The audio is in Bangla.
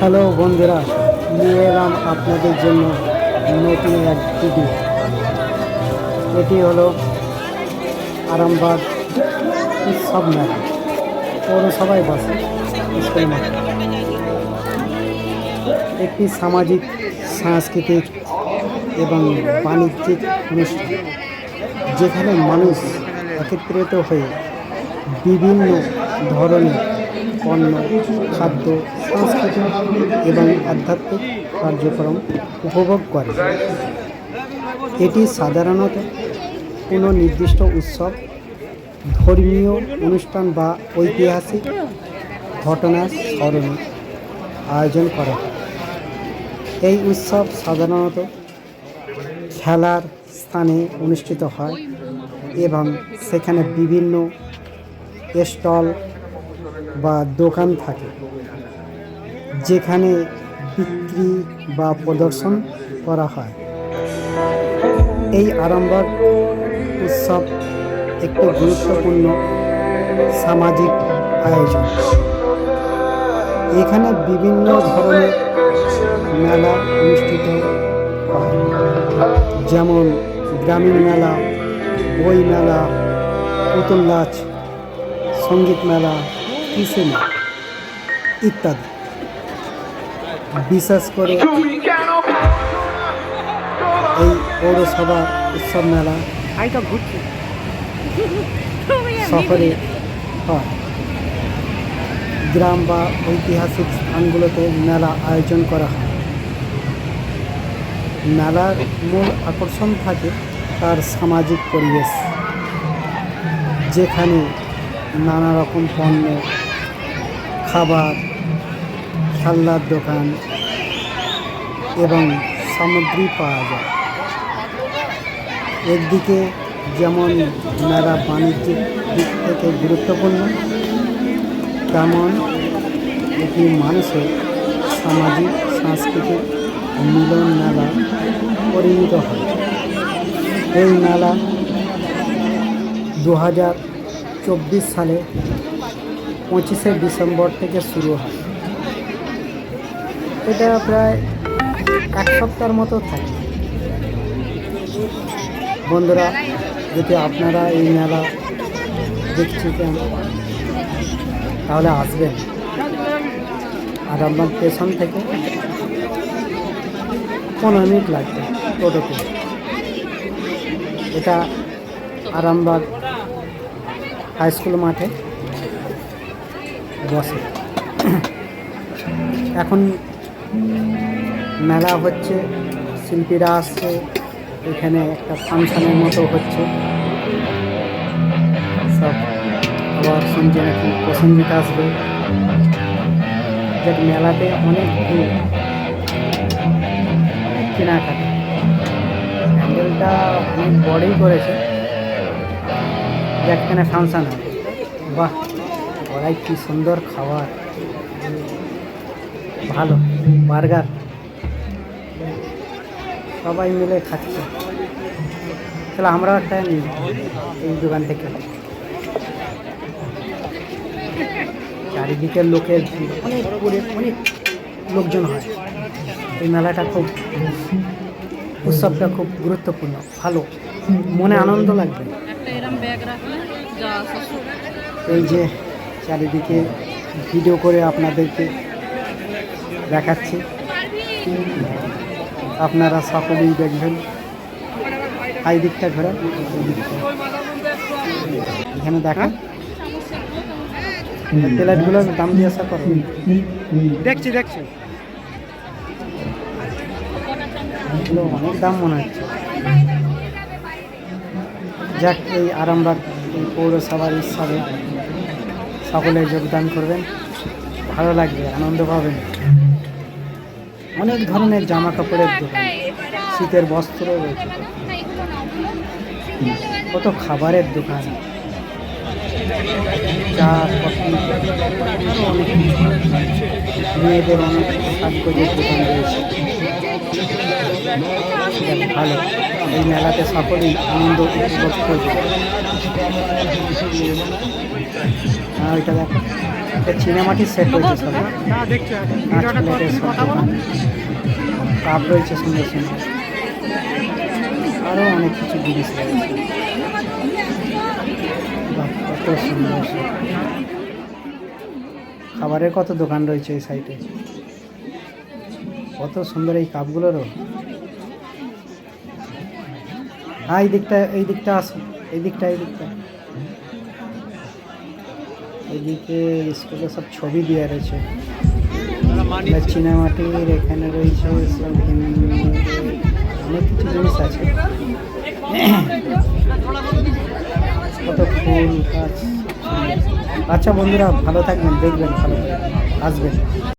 হ্যালো বন্ধুরা, নিয়ে এলাম আপনাদের জন্য নতুন এক ভিডিও এটি হলো আরামবাগ উৎসব মেলা। পৌরসভায় বসে স্কুল একটি সামাজিক, সাংস্কৃতিক এবং বাণিজ্যিক অনুষ্ঠান, যেখানে মানুষ একত্রিত হয়ে বিভিন্ন ধরনের পণ্য, খাদ্য সাংস্কৃতিক এবং আধ্যাত্মিক কার্যক্রম উপভোগ করে। এটি সাধারণত কোনো নির্দিষ্ট উৎসব, ধর্মীয় অনুষ্ঠান বা ঐতিহাসিক ঘটনার স্মরণে আয়োজন করা। এই উৎসব সাধারণত খেলার স্থানে অনুষ্ঠিত হয় এবং সেখানে বিভিন্ন স্টল বা দোকান থাকে, যেখানে বিক্রি বা প্রদর্শন করা হয়। এই আরম্ভক উৎসব একটি গুরুত্বপূর্ণ সামাজিক আয়োজন। এখানে বিভিন্ন ধরনের মেলা অনুষ্ঠিত হয়, যেমন গ্রামীণ মেলা, বই মেলা, পুতুল নাচ, সংগীত মেলা কৃষি মেলা ইত্যাদি। বিশেষ করে এই পৌরসভা উৎসব মেলা শহরে হয়। গ্রাম বা ঐতিহাসিক স্থানগুলোতে মেলা আয়োজন করা হয়। মেলার মূল আকর্ষণ থাকে তার সামাজিক পরিবেশ যেখানে নানা রকম পণ্য খাবার খেলনার দোকান এবং সামগ্রী পাওয়া যায়। একদিকে যেমন মেলা বাণিজ্যিক দিক থেকে গুরুত্বপূর্ণ, তেমন এটি মানুষের সামাজিক, সাংস্কৃতিক মিলন মেলা পরিণত হয়। এই মেলা দু হাজার চব্বিশ সালে পঁচিশে ডিসেম্বর থেকে শুরু হয়। এটা প্রায় এক সপ্তাহের মতো থাকে। বন্ধুরা, যদি আপনারা এই মেলা দেখছেন তাহলে আসবেন। আর আপনার স্টেশন থেকে পনেরো মিনিট লাগবে টোটোতে। এটা আরামবাগ হাই স্কুল মাঠে। বসে। এখন মেলা হচ্ছে, শিল্পীরা আসছে, এখানে একটা ফাংশনের মতো হচ্ছে। সব আবার শুনছি নাকি প্রসঙ্গিত আসবে। দেখ মেলাতে অনেক ভিড়। কেনাকাটা। প্যান্ডেলটা অনেক বড়ই করেছে। যেখানে ফাংশন হয় বাহ! ওরাই কি সুন্দর খাবার। ভালো বার্গার। সবাই মিলে খাচ্ছে। তাহলে আমরাও একটা নিই এই দোকান থেকে। চারিদিকের লোকের অনেক করে অনেক লোকজন হয়। এই মেলাটা খুব উৎসবটা খুব গুরুত্বপূর্ণ ভালো। মনে আনন্দ লাগবে। এই যে চারিদিকে ভিডিও করে আপনাদেরকে দেখাচ্ছি। আপনারা সকলেই দেখবেন। এই দিকটা ঘোরা এখানে দেখা প্লেটগুলোর দাম জিজ্ঞাসা করো। দেখছি দেখছি। এগুলো অনেক দাম মনে হচ্ছে। যাক এই আরামবাগ এই পৌরসভার উৎসবে সকলে যোগদান করবেন। ভালো লাগবে, আনন্দ পাবেন। অনেক ধরনের জামা কাপড়ের দোকান, শীতের বস্ত্র রয়েছে। কত খাবারের দোকান। চা মেয়েদের অনেক সাজগোজের দোকান রয়েছে। ভালো। এই মেলাতে সকলেই আনন্দ উপভোগ করবে। হ্যাঁ ওইটা দেখো এটা চীনামাটির সেট রয়েছে সব। কাপ রয়েছে সুন্দর সুন্দর আরও অনেক কিছু জিনিস রয়েছে। কত সুন্দর। খাবারের কত দোকান রয়েছে এই সাইডে কত সুন্দর এই কাপগুলোরও হ্যাঁ এই দিকটা এই দিকটা আসো এই দিকটা এই দিকটা। এইদিকে স্কুলে সব ছবি দেওয়া রয়েছে। চীনামাটির এখানে রয়েছে সব অনেক কিছু জিনিস আছে। কত ফুল, গাছ। আচ্ছা বন্ধুরা, ভালো থাকবেন, দেখবেন, ভালো আসবেন।